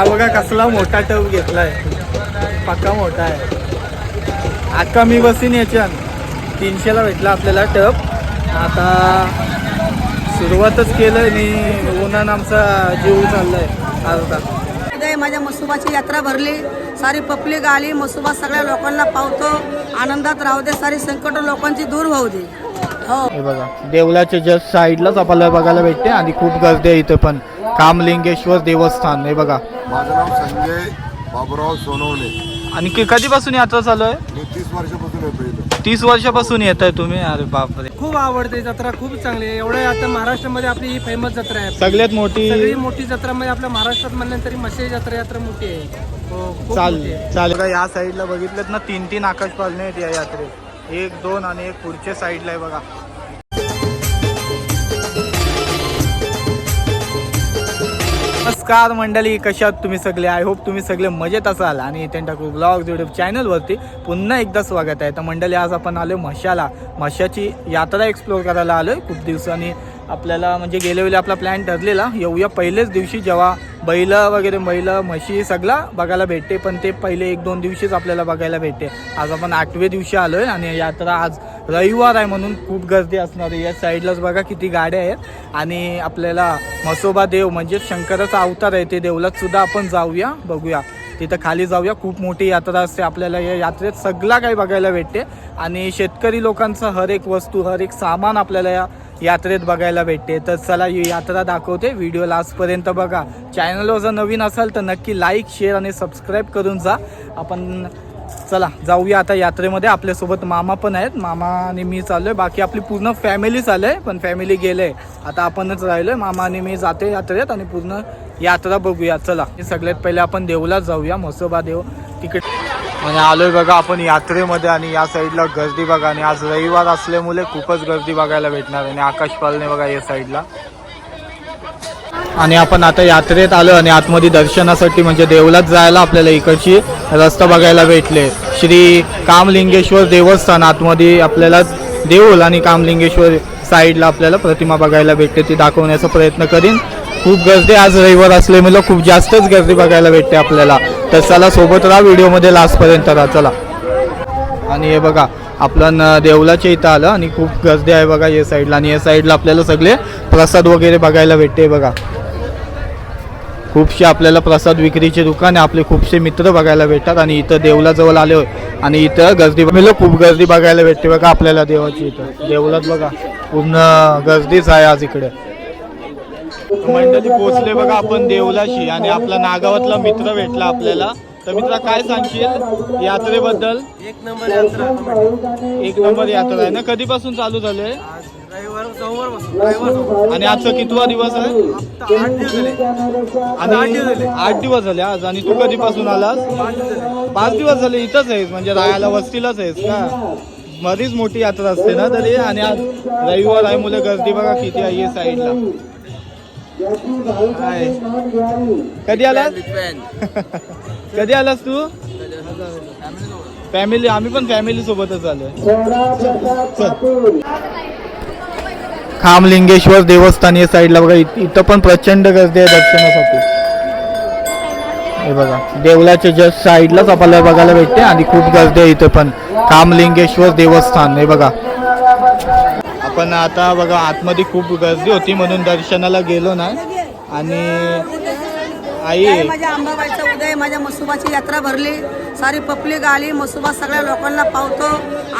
हा बघा कसला मोठा टप घेतलाय. पक्का मोठा आहे. आता मी बसीन याच्यान तीनशेला भेटला आपल्याला टप आता सुरुवातच केलं आणि उन्हानं आमचा जीव चाललाय. अर्धा उद्या माझ्या मसुबाची यात्रा भरली. सारी पब्लिक आली. मसुबा सगळ्या लोकांना पावतो. आनंदात राहू दे. सारी संकट लोकांची दूर होऊ दे. हो. हे बघा देवलाच्या जस्ट साईडलाच आपल्याला बघायला भेटते आणि खूप गर्दी आहे इथे पण. कामलिंगेश्वर देवस्थान हे बघा. माझं नाव संजय बाबुराव सोनवणे. आणि कि- कधीपासून यात्रा चालू आहे? मी तीस वर्षापासून येतो इथं. तीस वर्षापासून येत आहे तुम्ही? अरे बापरे. खूप आवडते जत्रा खूप चांगली आहे. एवढं आता महाराष्ट्रामध्ये आपली ही फेमस जत्रा आहे. सगळ्यात मोठी सगळी मोठी जत्रा म्हणजे आपल्या महाराष्ट्रात म्हणलं तरी मशे जत्रा यात्रा मोठी आहे. हो खूप चाल मोठी आहे. चालेल. बघा, या साईडला बघितलं ना तीन तीन आकाश पालणे आहेत या यात्रेत. एक दोन आणि एक पुढच्या साईडला आहे बघा. नमस्कार मंडळी कशात तुम्ही सगळे? आय होप तुम्ही सगळे मजेत असाल. आणि त्यांच्या ब्लॉग युट्यूब चॅनलवरती पुन्हा एकदा स्वागत आहे. तर मंडळी आज आपण आलो मशाला. मशाची यात्रा एक्सप्लोर करायला आलो आहे खूप दिवसांनी. आपल्याला म्हणजे गेल्या वेळी आपला प्लॅन ठरलेला. येऊया पहिलेच दिवशी जेव्हा बैल वगैरे बैल म्हशी सगळा बघायला भेटते. पण ते पहिले एक दोन दिवशीच आपल्याला बघायला भेटते. आज आपण आठव्या दिवशी आलोय आणि यात्रा आज रविवार आहे म्हणून खूप गर्दी असणार आहे. या साईडलाच बघा किती गाड्या आहेत. आणि आपल्याला मसोबा देव म्हणजे शंकराचा अवतार आहे. ते देवलात सुद्धा आपण जाऊया बघूया. तिथं खाली जाऊया. खूप मोठी यात्रा असते आपल्याला या यात्रेत. सगळा काही बघायला भेटते. आणि शेतकरी लोकांचं हर एक वस्तू हर एक सामान आपल्याला या यात्रेत बघायला भेटते. तर चला ही यात्रा दाखवते. व्हिडिओ लास्टपर्यंत बघा. चॅनलवर जर नवीन असाल तर नक्की लाईक शेअर आणि सबस्क्राईब करून जा. आपण चला जाऊया आता यात्रेमध्ये. आपल्यासोबत मामा पण आहेत. मामा आणि मी चाललोय. बाकी आपली पूर्ण फॅमिली चालय पण फॅमिली गेले आता आपणच राहिलोय. मामा आणि मी जाते यात्रेत आणि पूर्ण यात्रा बघूया. चला हे सगळ्यात पहिले आपण देवलाच जाऊया. म्हसोबा देव तिकडे आणि आलोय बघा आपण यात्रेमध्ये आणि या साईडला गर्दी बघा. आणि आज रविवार असल्यामुळे खूपच गर्दी बघायला भेटणार आणि आकाश पालने बघा या साईडला. आणि आपण आता यात्रेत आलो आणि आतमध्ये दर्शनासाठी म्हणजे देवलात जायला आपल्याला इकडची रस्ता बघायला भेटले. श्री कामलिंगेश्वर देवस्थान आतमध्ये आपल्याला देऊळ आणि कामलिंगेश्वर साईडला आपल्याला प्रतिमा बघायला भेटते. ती दाखवण्याचा प्रयत्न करीन. खूप गर्दी आज रविवार असल्यामुळे खूप जास्तच गर्दी बघायला भेटते आपल्याला. तर चला सोबत राहा. व्हिडिओमध्ये लास्टपर्यंत राहा. चला. आणि हे बघा आपलं देवलाच्या इथं आलं आणि खूप गर्दी आहे बघा या साईडला. आणि या साईडला आपल्याला सगळे प्रसाद वगैरे बघायला भेटते बघा. खूपशे आपल्याला प्रसाद विक्रीचे दुकान आहे. आपले खूपसे मित्र बघायला भेटतात आणि इथं देवलाजवळ आले होय. आणि इथं गर्दी मला खूप गर्दी बघायला भेटते बघा आपल्याला देवाची इथं. देवलात बघा पूर्ण गर्दीच आहे आज इकडे. मंडळी पोहोचले बघा आपण देवलाशी आणि आपला नागावातला मित्र भेटला आपल्याला. तर मित्रा काय सांगशील यात्रेबद्दल? एक नंबर यात्रा. एक नंबर यात्रा आहे ना? कधीपासून चालू झाले आणि आजचा कितवा दिवस आहे? आता आठ दिवस झाले. आणि आठ दिवस झाले. आज आणि तू कधीपासून आलास? पाच दिवस झाले. इथंच आहेस म्हणजे राहायला वस्तीलाच आहेस का? मधीच मोठी यात्रा असते ना तरी आणि आज रविवार आहे मुले गर्दी बघा किती आहे या साईडला? कधी आलास? कधी आलास तू? फॅमिली आम्ही पण फॅमिली सोबतच आलोय. खामलिंगेश्वर देवस्थान या साईडला बघा इथं पण प्रचंड गर्दी आहे दर्शनासाठी. हे बघा देवलाच्या जस्ट साईडलाच आपल्याला बघायला भेटते आणि खूप गर्दी आहे इथं पण. खामलिंगेश्वर देवस्थान हे बघा. आपण आता बघा आतमध्ये खूप गर्दी होती म्हणून दर्शनाला गेलो ना आणि आई माझ्या आंबाबाईचा उदय माझ्या मसुबाची यात्रा भरली. सारी पब्लिक आली मसुबा सगळ्या लोकांना पावतो.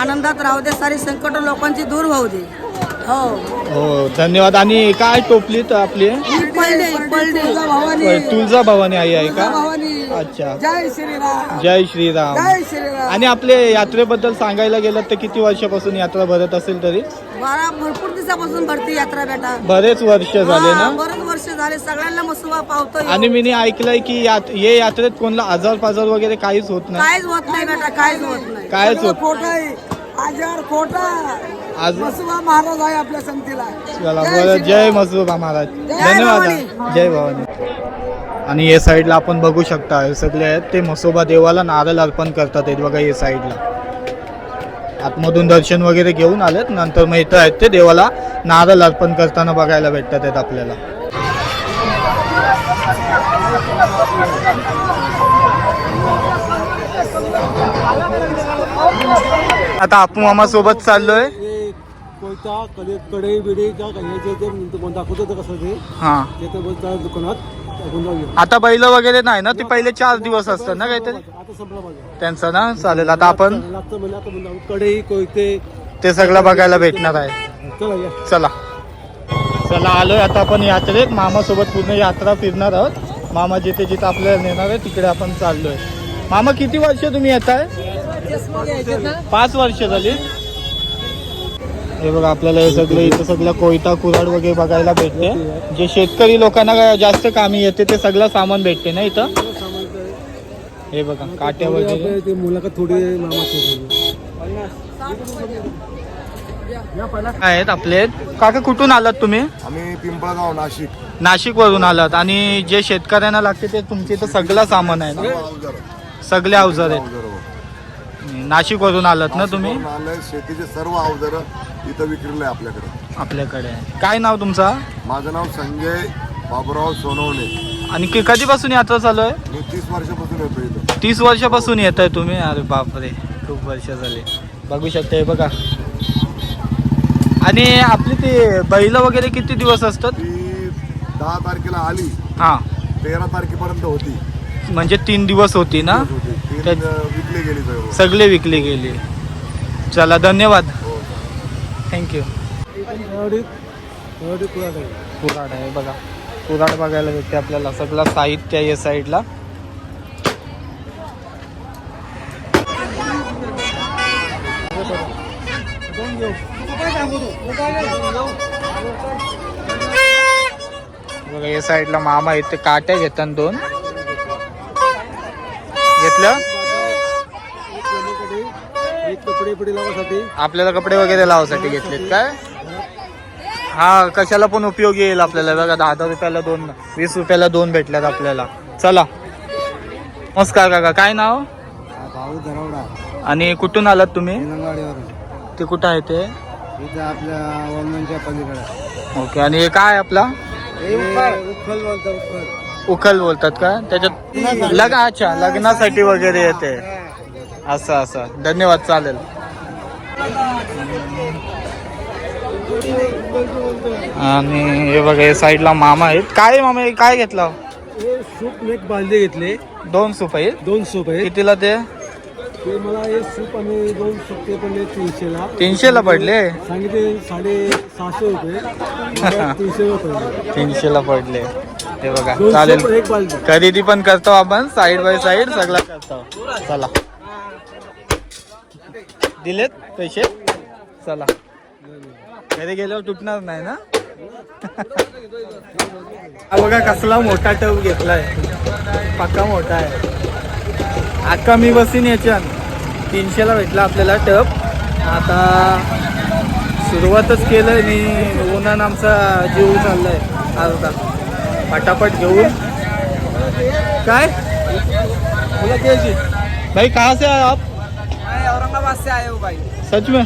आनंदात राहू दे सारी संकट लोकांची दूर होऊ दे. हो. हो धन्यवाद. आणि काय टोपली तर आपली? ही होय, तुळजा भवानी आई आहे का? अच्छा. जय श्रीराम. जय श्रीराम. जय श्रीराम. आणि आपले यात्रेबद्दल सांगायला गेलं तर किती वर्षापासून यात्रा भरत असेल तरी? बारा भरपूर दिवसापासून भरती यात्रा बेटा. बरेच वर्ष झाले हा, ना? बरेच वर्ष झाले. सगळ्यांना मसुबा पावतो आणि मी ऐकलंय की यात ये यात्रेत कोणला आजार पाजार वगैरे काहीच होत नाही. काहीच होत नाही बेटा काहीच होत नाही. काहीच होत खोट आहे. आजार खोटा. आज मसुबा महाराज आहे आपल्या संतीला. जय मसुबा महाराज. धन्यवाद. जय भवानी. आणि या साईडला आपण बघू शकता हे सगळे आहेत ते मसोबा देवाला नारळ अर्पण करतात आहेत बघा या साईडला. आतमधून दर्शन वगैरे घेऊन आलेत नंतर मग इथं आहेत ते देवाला नारळ अर्पण करताना बघायला भेटतात आहेत आपल्याला. आता आपू मामा सोबत चाललोयकडे बिडे दाखवतो कसं ते हा दुकानात आता बैल वगैरे नाही ना? ते पहिले चार दिवस असतात ना काहीतरी? त्यांचं ना? चालेल आता आपण कढई कोयते ते सगळं बघायला भेटणार आहे. चला चला. आलोय आता आपण यात्रेत. मामा सोबत पूर्ण यात्रा फिरणार आहोत. मामा जिथे जिथे आपल्याला नेणार आहे तिकडे आपण चाललोय. मामा किती वर्ष तुम्ही येत आहे पाच वर्ष झाली. हे बघा आपल्याला हे सगळं इथं सगळं कोयता कुराड वगैरे बघायला भेटते. जे शेतकरी लोकांना जास्त कामी येते ते सगळं सामान भेटते ना इथं? हे बघा काट्या वगैरे. मुलाखत थोडी आहेत आपले. काका कुठून आलात तुम्ही? आम्ही पिंपळगाव नाशिक. नाशिक वरून आलात. आणि जे शेतकऱ्यांना लागते ते तुमचे इथं सगळं सामान आहे ना? सगळे अवजार. आहेत. अवजार. नाशिक वरून आलात ना तुम्ही? आलंय. शेतीचे सर्व अवजार इथं विक्रीला आहे आपल्याकडे. आपल्याकडे. काय नाव तुमचा? माझं नाव संजय बाबुराव सोनवणे. आणि कि- कधीपासून यात्रा चालू आहे? मी तीस वर्षापासून येतो इथं. तीस वर्षापासून येत आहे तुम्ही? अरे बापरे. खूप वर्ष झाले. बघू शकता हे बघा. आणि आपली ते बैल वगैरे किती दिवस असतात? ती दहा तारखेला आली. हा. तेरा तारखेपर्यंत होती. म्हणजे तीन दिवस होती ना? होती. विकली गेली सर्व सगळे विकले गेले. चला धन्यवाद. हो थँक्यू एवढी एवढी कुराड आहे. बघा. कुराड बघायला भेटते आपल्याला सगळं साहित्य आहे या साईडला. बघा या साईडला मामा आहेत ते काट्या घेतात दोन. घेतलं? कपडे लावासाठी? आपल्याला कपडे वगैरे लावासाठी घेतलेत काय? हा कशाला पण उपयोगी येईल आपल्याला. बघा दहा दहा रुपयाला दोन वीस रुपयाला दोन भेटल्यात आपल्याला. चला. नमस्कार काका. काय नाव? भाऊ धरवडा आणि कुठून आलात तुम्ही? ते कुठं आहे ते? इथं आपल्या वंदनच्या पलीकडे. ओके. आणि हे काय आपला? उखल बोलतो उखल. बोलतात का? त्याच्यात लग अच्छा. लग्नासाठी वगैरे येते. असं असं. धन्यवाद चालेल. आणि हे बघा हे साईडला मामा आहेत. काय मामा? हे काय घेतलं? सूप मी एक बांधले घेतले. दोन सूप आहेत? दोन सूप आहेत. कितीला ते? ते मला हे सूप आणि दोन सूप ते पडले तीनशेला. तीनशेला पडले? सांगितले साडे सहाशे रुपये. मला तीनशे रुपये पडले. तीनशेला पडले. हे बघा चालेल. खरेदी पण करतो आपण साईड बाय साईड सगळं करतो. चला. दिलेत पैसे. चला. घरी गेल्यावर तुटणार नाही ना? बघा कसला मोठा टब घेतलाय. पक्का मोठा आहे. अक्का मी बसीन याच्यात. तीनशेला भेटला आपल्याला टब. आता सुरुवातच केलंय आणि उन्हानं आमचा जीव चाललाय. अर्धा. पटापट घेऊन. काय? बोला भाई कहाँ से आप? औरंगाबाद से आया हूँ भाई? सच में?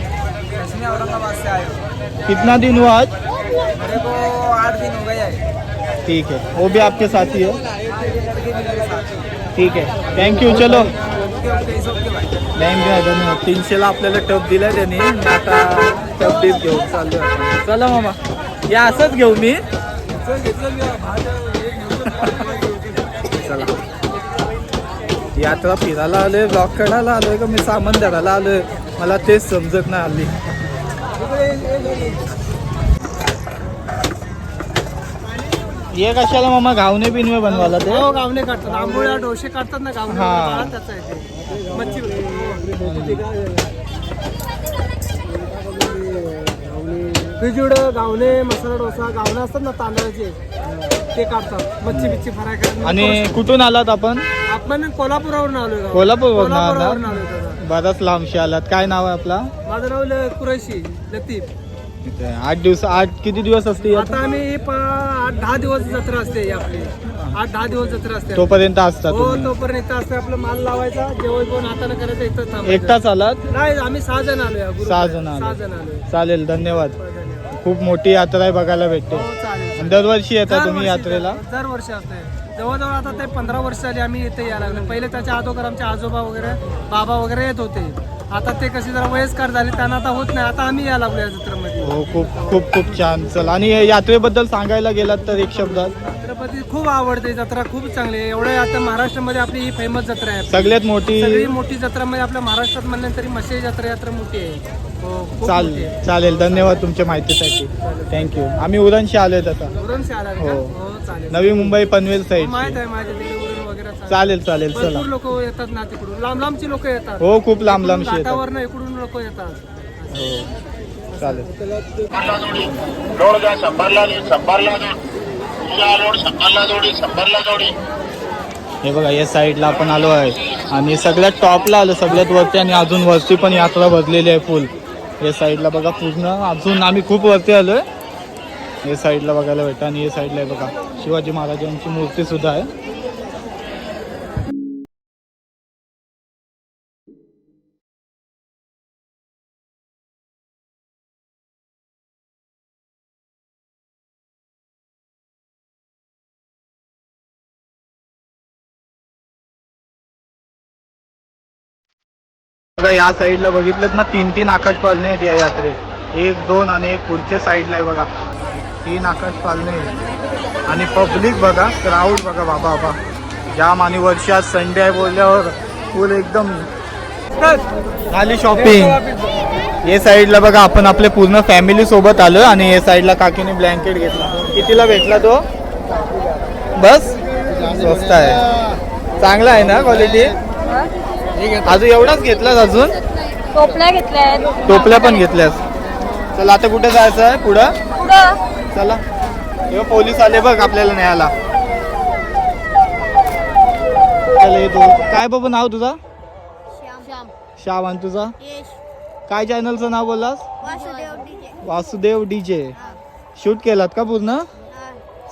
मैं औरंगाबाद से आया हूँ? कितना दिन हुआ आज? मेरे को आठ दिन हो गए हैं। ठीक है वो भी आपके साथ ही। है। ठीक है थँक यू चलो। भाई तीनशेला आपल्याला टप दिलाय त्यांनी. आता टप डीप चाललोय आपण. चला मामा. या असंच घेऊ मी. यात्रा फिरायला आलोय ब्लॉक काढायला आलोय का? मी सामान धरायला आलोय. मला तेच समजत नाही हल्ली. ये कशाला मामा? घावणे बिनवे बनवायला ते? हो गावणे काढतात. आंबोळ्या डोसे काढतात ना गावणे हा. त्याचं आहे ते. मच्छी पिजुड गावणे मसाला डोसा गावणे असतात ना तांदळाचे. ते काढतात मच्छी बिच्छी फ्राय करायला आणि कुठून आलात आपण आपण कोल्हापुरावरून गावात. कोल्हापूरवरून कोल्हापुरावरून आलात? दादा. बराच लांबशी आलात काय नाव आहे आपला माझं नाव ल- कुरैशी लतीफ इथे आठ दिवस आठ किती दिवस असते? आता आम्ही प- आठ दहा दिवस जत्रा असते आपली आठ दहा दिवस जत्रा असते तोपर्यंत असता हो तुम्ही तोपर्यंत इथं असते आपलं माल लावायचा जेवण कोण हाताने करायचं इथं थांबायचं. एकटाच आलात नाही आम्ही सहा जण ग्रुपमध्ये. सहा जण आले. सहा जण आलोय चालेल धन्यवाद धन्यवाद. खूप मोठी यात्रा आहे बघायला भेटते. हो चालेल आणि दरवर्षी येता तुम्ही दरवर्षी यात्रेला? दरवर्षी असते. जवळजवळ आता ते पंधरा वर्ष झाली आम्ही इथे यायला लागलो. पहिले त्याच्या अगोदर आमचे आजोबा वगैरे बाबा वगैरे येत होते. आता ते कशी जरा वयस्कर झाले त्यांना आता होत नाही. आता आम्ही यायला लागलो या जत्रेमध्ये. हो खूप खूप खूप छान. चल आणि यात्रेबद्दल सांगायला गेलात तर एक शब्दात? छत्रपती खूप आवडते. जत्रा खूप चांगली आहे. एवढं आता महाराष्ट्रामध्ये आपली ही फेमस जत्रा आहे. सगळ्यात मोठी सगळी मोठी जत्रा म्हणजे आपल्या महाराष्ट्रात म्हणलं तरी मशे जत्रा यात्रा मोठी आहे. हो चालेल चालेल धन्यवाद तुमच्या माहितीसाठी. थँक्यू आम्ही उरणशी आलोय का? हो. हो नवी मुंबई पनवेल साईड माहीत आहे माझ्या तिकडे उरण वगैरे चालेल. चालेल चला. लोक येतात ना तिकडून. लांब लांबची लोक येतात. हो खूप लांब लांबशी येतात. इकडून लोक येतात. हो. चालेल. लोड द्या शंभरला शंभरला तुझ्या लोड शंभरला जोडी शंभरला जोडी हे बघा या साईडला आपण आलो आहे. आणि सगळ्यात टॉपला आलो सगळ्यात वरती आणि अजून वरती पण यात्रा भरलेली आहे फुल या साईडला बघा पूर्ण. अजून आम्ही खूप वरती आलोय. हे साईडला बघायला भेटतं आणि हे साईडला आहे बघा. शिवाजी महाराजांची मूर्ती सुद्धा आहे. बघा या साईडला बघितलं ना तीन तीन आकाश पालने आहेत या यात्रेत. एक दोन आणि एक पुढच्या साईडला आहे बघा. तीन आकाश पालने आहेत. आणि पब्लिक बघा क्राऊड बघा बाबा बाबा. जाम आणि वर्षात संडे आहे बोलल्यावर फुल एकदम. झाली शॉपिंग हे साईडला बघा आपण आपले पूर्ण फॅमिली सोबत आलो आणि हे साईडला काकीने ब्लँकेट घेतला. कितीला भेटला तो? बस. स्वस्त आहे. चांगला आहे ना क्वालिटी अजून एवढाच घेतलास अजून? टोपल्या घेतल्या आहेत. टोपल्या पण घेतल्यास. चला आता कुठे जायचं आहे? पुढं? पुढं. चला. हे पोलीस आले बघ आपल्याला न्यायला. चला हे दोन. काय बाबा नाव तुझा? श्याम. श्याम आणि तुझा? यश. काय चॅनलचं नाव बोललास? Vasudev DJ Vasudev DJ shoot केलात का पूर्ण?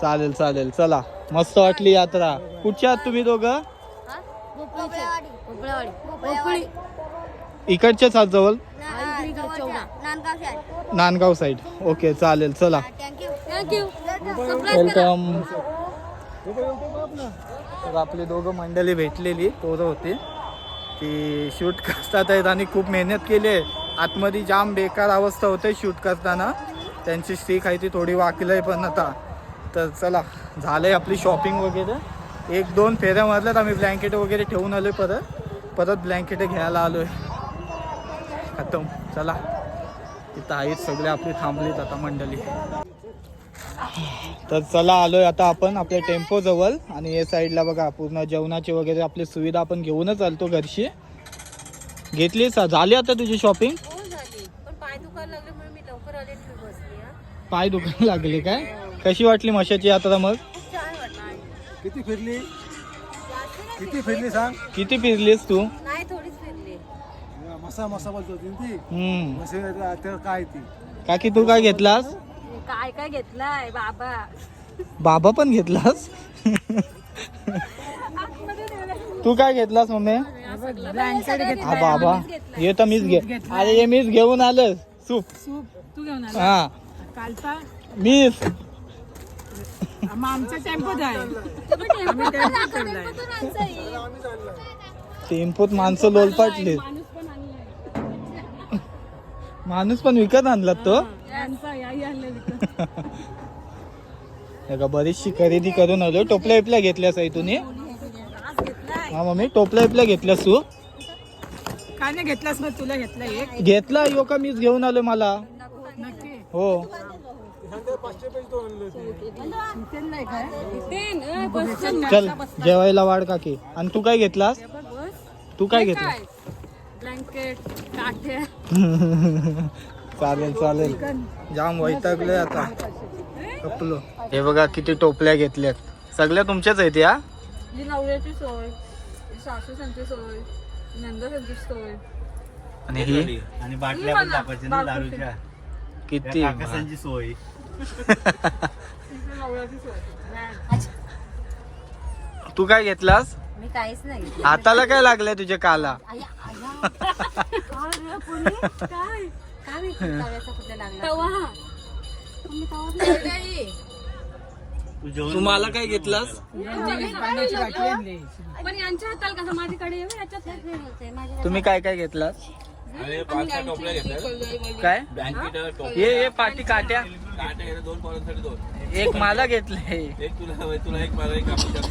चालेल चालेल. चला. मस्त वाटली यात्रा. कुठच्या आहात तुम्ही दोघं? भोपळी इकडच्याच आहात जवळ? Nandgaon side. Nandgaon side okay चालेल चला. वेलकम तर आपली दोघं मंडळी भेटलेली पोरं होती. ती शूट करतात आहेत आणि खूप मेहनत केली आहे. आतमध्ये जाम बेकार अवस्था होते शूट करताना. त्यांची स्टिक आहे ती थोडी वाकली आहे पण आता. तर चला झालंय आपली शॉपिंग वगैरे. एक दोन फेऱ्या मारल्यात आम्ही ब्लँकेट वगैरे ठेवून आलोय परत. परत ब्लँकेट घ्यायला आलोय. खतम. चला. इथं आहेत सगळे आपली थांबलीत आता मंडळी. तर चला आलोय आता आपण आपल्या टेम्पो जवळ. आणि या साईडला बघा पूर्ण जेवणाची वगैरे आपली सुविधा आपण घेऊनच आलतो घरची. घेतली सा झाली आता तुझी शॉपिंग पण पाय दुखायला लागले म्हणून मी लवकर आले ट्रिप बसली हा. पाय दुखायला लागले काय? कशी वाटली मशाची यात्रा मग? खूप छान वाटलं. किती फिरली? किती फिरली सांग? किती फिरलीस तू? नाही थोडीच फिरली. मसा मसा बोलतो ती. हम्म. काय ती? काकी तू काय घेतलास? काय काय घेतलाय? बाबा. बाबा पण घेतलास? तू काय घेतलास मम्मी? हा बाबा. हे तर मीच घे अरे हे मीच घेऊन आलं सूप. सूप. तू घेऊन आला? हा. कालचा? मीच. मग आमचा टेम्पोच आहे. टेम्पोत माणसं लोलपाटली माणूस पण विकत तो. आणलं. हे का बरीचशी खरेदी करून आलो. टोपल्या इपल्या घेतल्यास आहे तुम्ही हा मम्मी टोपल्या इपल्या घेतल्यास तू काय नाही घेतलास मग? तुला घेतला एक. घेतला यो का मीच घेऊन आलो मला. नक्की. हो. चल जेवायला वाढ काकी. आणि तू काय घेतलास? तू काय घेतलास? ब्लँकेट चालेल चालेल. जाम वैतागलोय आता. कपलो हे बघा किती टोपल्या घेतल्यात. सगळ्या तुमच्याच आहेत या? नवऱ्याची सोय आणि ही? आणि बाटल्या पण दारूच्या. किती? सोय. तू काय घेतलास? मी काहीच नाही हाताला काय लागलंय तुझ्या काला? काय? काय माहिती तव्याचा कुठे लागला तवा. तू जेवण तुम्हाला काय घेतलास? कांद्याची गाठी आणली पण यांच्या हाताला कसं? माझ्याकडे येऊ याच्यात. मिळते माझ्या तुम्ही काय काय घेतलास? काय? ये ये पाठी काट्या. दोन पोरांसाठी दोन. एक मला घेतले एक तुला तुला एक मला एक आपण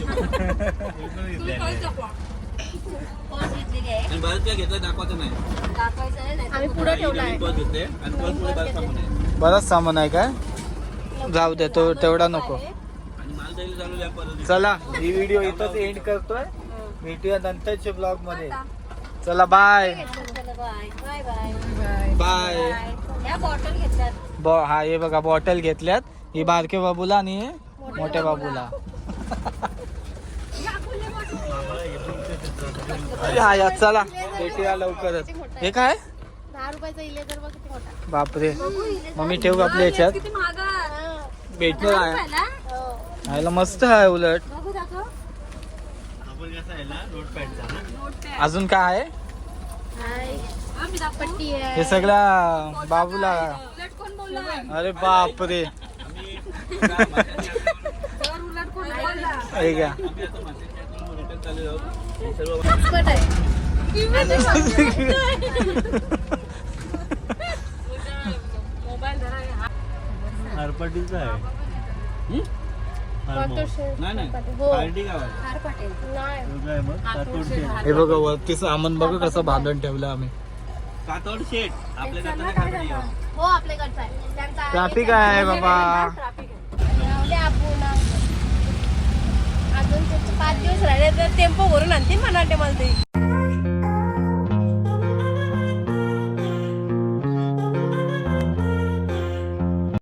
आणि बरंच काय घेतलं दाखवायचं नाही. दाखवायचं नाही आम्ही पुढे ठेवलाय परत घेतले आणि परत पुढे बरं सामान आहे. बराच सामान आहे काय? जाऊ दे तो तेवढा नको. आणि माल द्यायला चालू आहे परत. चला ही व्हिडिओ इथंच एंड करतोय. भेटूया नंतरच्या ब्लॉगमध्ये. चला bye bye bye bye bye या बॉटल घेतल्यात. ब हा हे बघा बॉटल घेतल्यात. ही बारके बाबूला आणि हे मोठ्या बाबूला. हा या चला. भेटूया लवकरच. हे काय? दहा रुपयाचा इलेजर बघ किती मोठा. बापरे. मम्मी ठेवू का आपल्या ह्याच्यात किती महागा भेटलो आहे. पहिला ह्याला मस्त आहे उलट. बघू दाखव. ना ना? अजून काय आहे? हे सगळ्या बाबूला अरे बाप रे हरपटीचा आहे. हो. पार्टी गाव आहे हार पाटेल नाही. तुझं आहे मग. कातोड शेट. हे बघा वरती सामान बघा कसं बांधून ठेवलं आम्ही. कातोड शेट. हो आपल्याकडचा आहे. ट्रॅफिक आहे बाबा. ट्रॅफिक आहे. राहुले आपण अजून पाच दिवस राहिले तर टेम्पो भरून आणतील म्हणा मला ते.